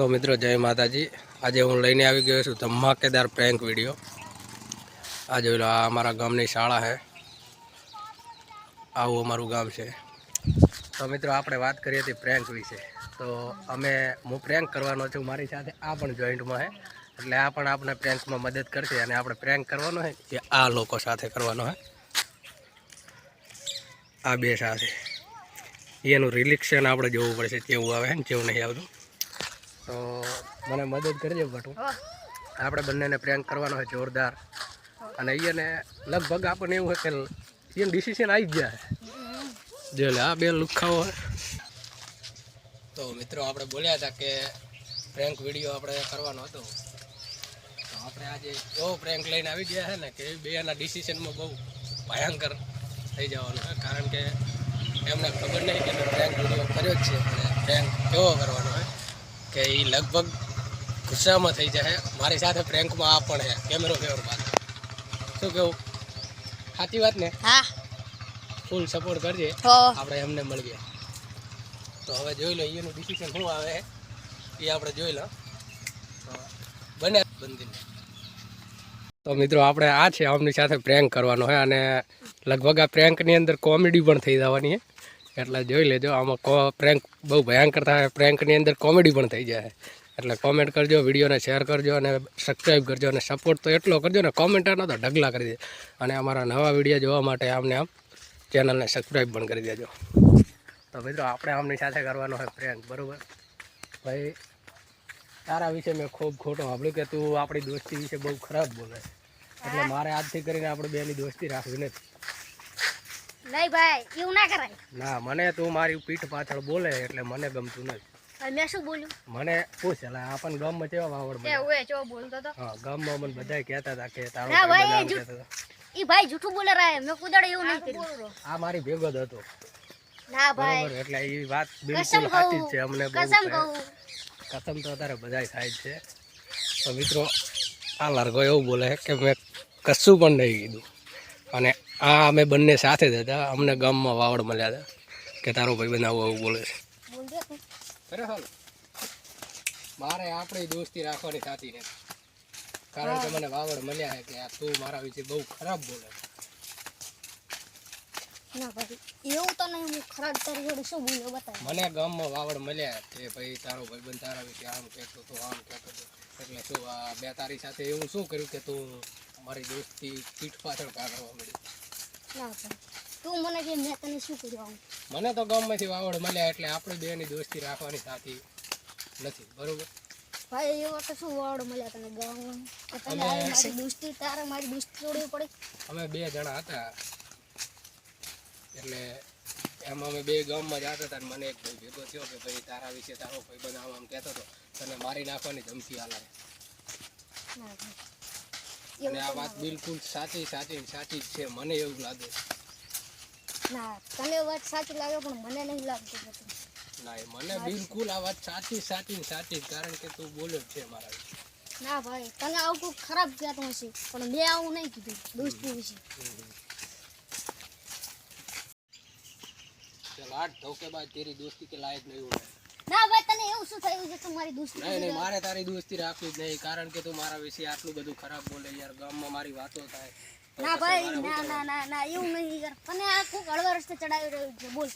તો મિત્રો, જય માતાજી. આજે હું લઈને આવી ગયો છું ધમાકેદાર પ્રેન્ક વીડિયો આ જોઈ લો, આ અમારા ગામની શાળા છે. આવું અમારું ગામ છે. તો મિત્રો, આપણે વાત કરીએ હતી પ્રેન્ક વિશે. તો અમે, હું પ્રેન્ક કરવાનો છું મારી સાથે, આ પણ જોઈન્ટમાં છે. એટલે આ પણ આપણે પ્રેન્કમાં મદદ કરશે અને આપણે પ્રેન્ક કરવાનો છે એ આ લોકો સાથે કરવાનો છે. આ બે સાથે. એનું રિલેક્શન આપણે જોવું પડશે, કેવું આવે ને કેવું નહીં આવતું. તો મને મદદ કરજો બટુ આપણે બંનેને પ્રેન્ક કરવાનો હોય જોરદાર. અને અહીંયાને લગભગ આપણને એવું હોય કે એને ડિસિશન આવી જ જાય જો લે આ બે લુખાઓ તો મિત્રો આપણે બોલ્યા હતા કે પ્રેન્ક વીડિયો આપણે કરવાનો હતો. તો આપણે આજે એવો પ્રેન્ક લઈને આવી ગયા છે ને કે બેના ડિસિશનમાં બહુ ભયંકર થઈ જવાનું છે. કારણ કે એમને ખબર નહીં કે પ્રેન્ક વીડિયો કર્યો જ છે અને પ્રેન્ક કેવો કરવાનો કે એ લગભગ ગુસ્સામાં થઈ જાય મારી સાથે પ્રેન્કમાં આ પણ છે કેમેરો ફેવર બાદ શું કેવું? સાચી વાત ને? હા. ફૂલ સપોર્ટ કરજે. આપણે એમને મળીએ. તો હવે જોઈ લો એનું ડિસિઝન શું આવે એ આપણે જોઈ લો. બને બંધીને. તો મિત્રો આપણે આ છે આમની સાથે પ્રેન્ક કરવાનો હોય અને લગભગ આ પ્રેન્કની અંદર કોમેડી પણ થઈ જવાની છે એટલે જોઈ લેજો, આમાં કો પ્રેન્ક બહુ ભયંકર થાય. પ્રેન્કની અંદર કોમેડી પણ થઈ જાય. એટલે કોમેન્ટ કરજો વિડીયોને શેર કરજો અને સબસ્ક્રાઈબ કરજો અને સપોર્ટ તો એટલો કરજો ને કોમેન્ટરનો તો ઢગલા કરી દે. અને અમારા નવા વીડિયો જોવા માટે આમને આમ ચેનલને સબસ્ક્રાઈબ પણ કરી દેજો. તો મિત્રો, આપણે આમની સાથે કરવાનો હોય પ્રેન્ક બરાબર? ભાઈ, તારા વિશે મેં ખૂબ ખોટો સાંભળ્યું કે તું આપણી દોસ્તી વિશે બહુ ખરાબ બોલે. એટલે મારે આજથી કરીને આપણે બેની દોસ્તી રાખવી નથી. નહીં ભાઈ એવું ના કરાય. ના મને તું મારી પીઠ પાછળ બોલે એટલે મને ગમતું નથી. મેં શું બોલ્યું? મને પૂછ એટલે ગામમાં કેવા વાવડ એ ઓએ ચો બોલતો તો. હા ગામમાં મને બધા કહેતા હતા કે તારો ના ભાઈ, ઈ જૂઠું બોલે મેં કુદાડે એવું નહીં કર્યું. આ મારી ભેગો જ હતો. ના ભાઈ. એટલે એ વાત બિલકુલ સાચી જ છે અમને કસમ. કહું. કસમ તો અત્યારે બધાય થાય છે. તો મિત્રો આ લાર્ગો એવું બોલે કે મેં કશું પણ નહીં કીધું. અને આ અમે બંને સાથે જ હતા. અમને ગામમાં વાવડ મળ્યા હતા કે તારો ભાઈ આવું આવું બોલે છે. મારે આપણી દોસ્તી રાખવાની થતી ને કારણ કે મને વાવડ મળ્યા છે કે આ તું મારા વિશે બહુ ખરાબ બોલે મને ગામમાં વાવડ મળ્યા કે ભાઈ તારો ભાઈબંધ તારા વિશે આમ કહેતો હતો આમ કહેતો તો. એટલે તું આ બે તારી સાથે એવું શું કર્યું કે તું મારી દોસ્તી પીઠ પાછળ કાઢવા મળી તું મને કે મેં તને શું કર્યું મને તો ગામમાંથી વાવડ મળ્યા એટલે આપણે બેની દોસ્તી રાખવાની સાથી નથી બરોબર? ભાઈ એવો તો શું વાવડ મળ્યા તને કે તને મારી દોસ્તી તારે મારી દોસ્તી તોડવી પડી? અમે બે જણા હતા. એટલે એમાં અમે બે ગામમાં જતા હતા મને એક ભાઈ ભેગો થયો કે ભાઈ તારા વિશે તારો ભાઈ આમ આમ કહેતો હતો તને મારી નાખવાની ધમકી આલાય અને આ વાત બિલકુલ સાચી સાચી સાચી જ છે. મને એવું લાગે ના તને વાત સાચી લાગે પણ મને નહીં લાગતું બધું ના એ મને બિલકુલ આ વાત સાચી સાચી સાચી કારણ કે તું બોલ્યો છે મારા વિશે. ના ભાઈ તને આવું કોઈ ખરાબ કહેતો હશે પણ મેં આવું નહીં કીધું દોસ્તી વિશે. ચલ આઠ ધોકેબાજ તેરી દોસ્તી કે લાયક નહીં હોય. ના ભાઈ તને એવું શું થયું છે? તું મારી દોસ્તી નહીં નહીં મારે તારી દોસ્તી રાખવી જ નહીં કારણ કે તું મારા વિશે આટલું બધું ખરાબ બોલે યાર ગામમાં મારી વાતો થાય. ના ભાઈ ના ના ના ના એવું નહીં યાર તને આ કોક હળવા રસ્તે ચડાવી રહ્યું છે બોલ.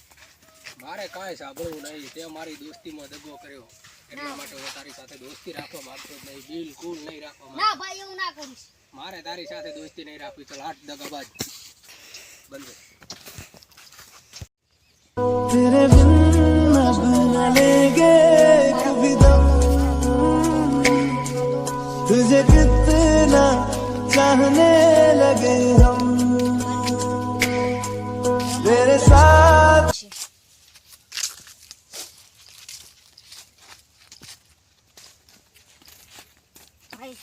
મારે કાંઈ સાંભળવું નહીં તે મારી દોસ્તીમાં દગો કર્યો. એટલા માટે હું તારી સાથે દોસ્તી રાખવા માંગતો જ નહીં બિલકુલ નહીં રાખવા માંગતો. ના ભાઈ એવું ના કરીશ. મારે તારી સાથે દોસ્તી નહીં રાખવી ચલ આઠ દગાબાજ બંધ. अब न लेंगे कभी दम तुझे कितना चाहने लगे हम तेरे साथ ભાઈ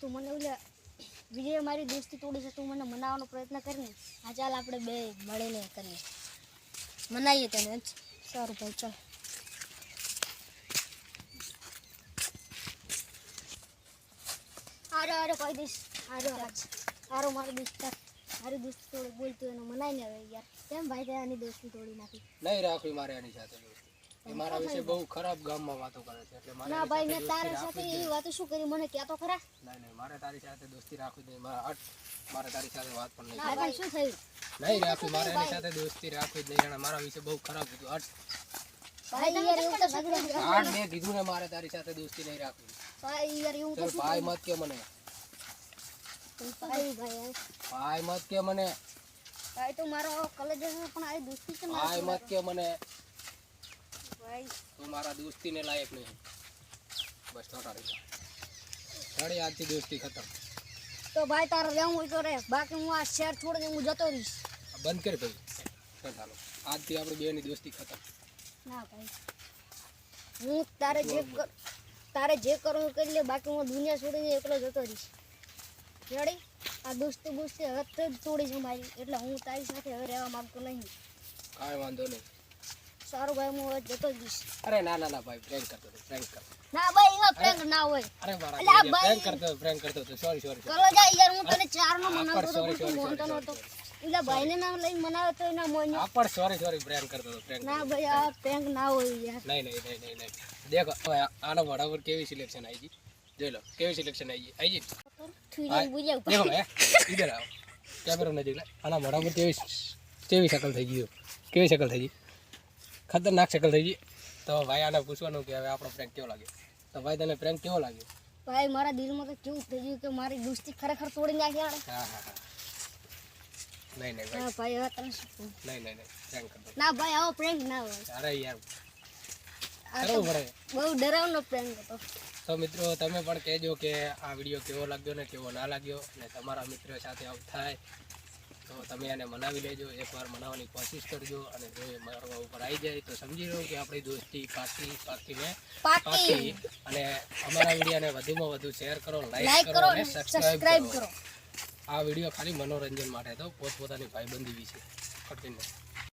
તું મને ઓલા વિજય મારી દોસ્તી તોડી છે તું મને મનાવવાનો પ્રયત્ન કરીને આ ચાલ આપણે બે મળીને કરીએ મનાવીએ તને જ સારું ભાઈ ચાલ આરો આરો કહી દઈશ આરો આજ આરો મારો દોસ્તાર મારી દોસ્તી થોડું બોલતું એને મનાઈને હવે યાર. કેમ ભાઈ તે આની દોસ્તી તોડી નાખી? નહીં રાખવી મારે આની સાથે દોસ્તી. એ મારા વિશે બહુ ખરાબ ગામમાં વાતો કરે છે એટલે મારે ના ભાઈ મેં તારા સાથે એવી વાતો શું કરી મને કહેતો ખરા? નહીં. નહીં મારે તારી સાથે દોસ્તી રાખવી નહીં. મારા મારે તારી સાથે વાત પણ નહીં ભાઈ શું થયું? નહીં રાખવી મારે એની સાથે દોસ્તી રાખવી જ નહીં. મારા વિશે બહુ ખરાબ હતું હટ ભાઈ યાર એવું તો શું આઠ મેં કીધું ને મારે તારી સાથે દોસ્તી નહીં રાખવી. ભાઈ યાર એવું તો ભાઈ મત કે મને. ભાઈ ભાઈ ભાઈ મત કે મને. ભાઈ તો મારો કોલેજ પણ આ દોસ્તી છે ભાઈ મત કે મને. ભાઈ. તું મારા દોસ્તીને લાયક નહીં. બસ તારી સાડી આજથી દોસ્તી ખતમ. તો ભાઈ તારે રહેવું હોય તો રે બાકી હું આ શહેર છોડીને હું જતો રહીશ. બંધ કરી ભાઈ. ચાલો આજથી આપણી બેની દોસ્તી ખતમ. ના ભાઈ. હું તારે જે તારે જે કરવું કરી લે બાકી હું દુનિયા છોડીને એકલો જતો રહીશ. રેડી આ દોસ્તી બોસ્તી હવે તો જ છોડી છે મારી. એટલે હું તારી સાથે હવે રહેવા માંગતો નહીં. કાંઈ વાંધો નહીં. સારું ભાઈ હું હવે જતો જ રહીશ. અરે ના ના ના ભાઈ પ્રેન્ક કરતો હતો પ્રેન્ક કરતો ના ભાઈ એવા પ્રેન્ક ના હોય. અરે મારા પ્રેન્ક. કરતો પ્રેન્ક કરતો હતો. સોરી સોરી કરો જા યાર હું તને ચાર નો મનાવતો હતો માનતો નહોતો. એટલે ભાઈને નામ લઈને મનાવ્યો તો એના મોન્યો આ પણ સોરી સોરી પ્રેન્ક કરતો હતો પ્રેન્ક ના ભાઈ આ પ્રેન્ક ના હોય યાર. નહીં નહીં નહીં નહીં નહીં. દેખો આનો મોઢા પર કેવી સિલેક્શન આવી ગઈ? જોઈ લો કેવી સિલેક્શન આવી ગઈ? આવી ગઈ? દેખો ભાઈ ઇધર આવો. કેમેરો નજીક લે. આના મોઢા પર કેવી કેવી શકલ થઈ ગઈ કેવી શકલ થઈ ગઈ? ખતરનાક શકલ થઈ ગઈ. તો ભાઈ આને પૂછવાનું કે હવે આપણો પ્રેન્ક કેવો લાગ્યો? તો ભાઈ તને પ્રેન્ક કેવો લાગ્યો? ભાઈ મારા દિલમાં તો કેવું થઈ ગયું કે મારી દોસ્તી ખરેખર તોડી નાખી હા હા હા. નહીં નહીં ભાઈ. ભાઈ હવે તમે શું નહીં નહીં નહીં પ્રેન્ક કરતો ના ભાઈ આવો પ્રેન્ક ના હોય. અરે યાર તો પડે બહુ ડરાવનો પ્રેન્ક હતો. તો મિત્રો તમે પણ કહેજો કે આ વીડિયો કેવો લાગ્યો ને કેવો ના લાગ્યો અને તમારા મિત્રો સાથે આવું થાય તો તમે એને મનાવી લેજો. એકવાર મનાવવાની કોશિશ કરજો અને જો એ મારવા ઉપર આવી જાય તો સમજી લો કે આપણી દોસ્તી પાકી પાકી ને પાકી. અને અમારા વિડીયોને વધુમાં વધુ શેર કરો લાઈક કરો કરો અને સબસ્ક્રાઇબ કરો. કરો. આ વીડિયો ખાલી મનોરંજન માટે તો પોતપોતાની ભાઈબંધી વિશે કન્ટિન્યુ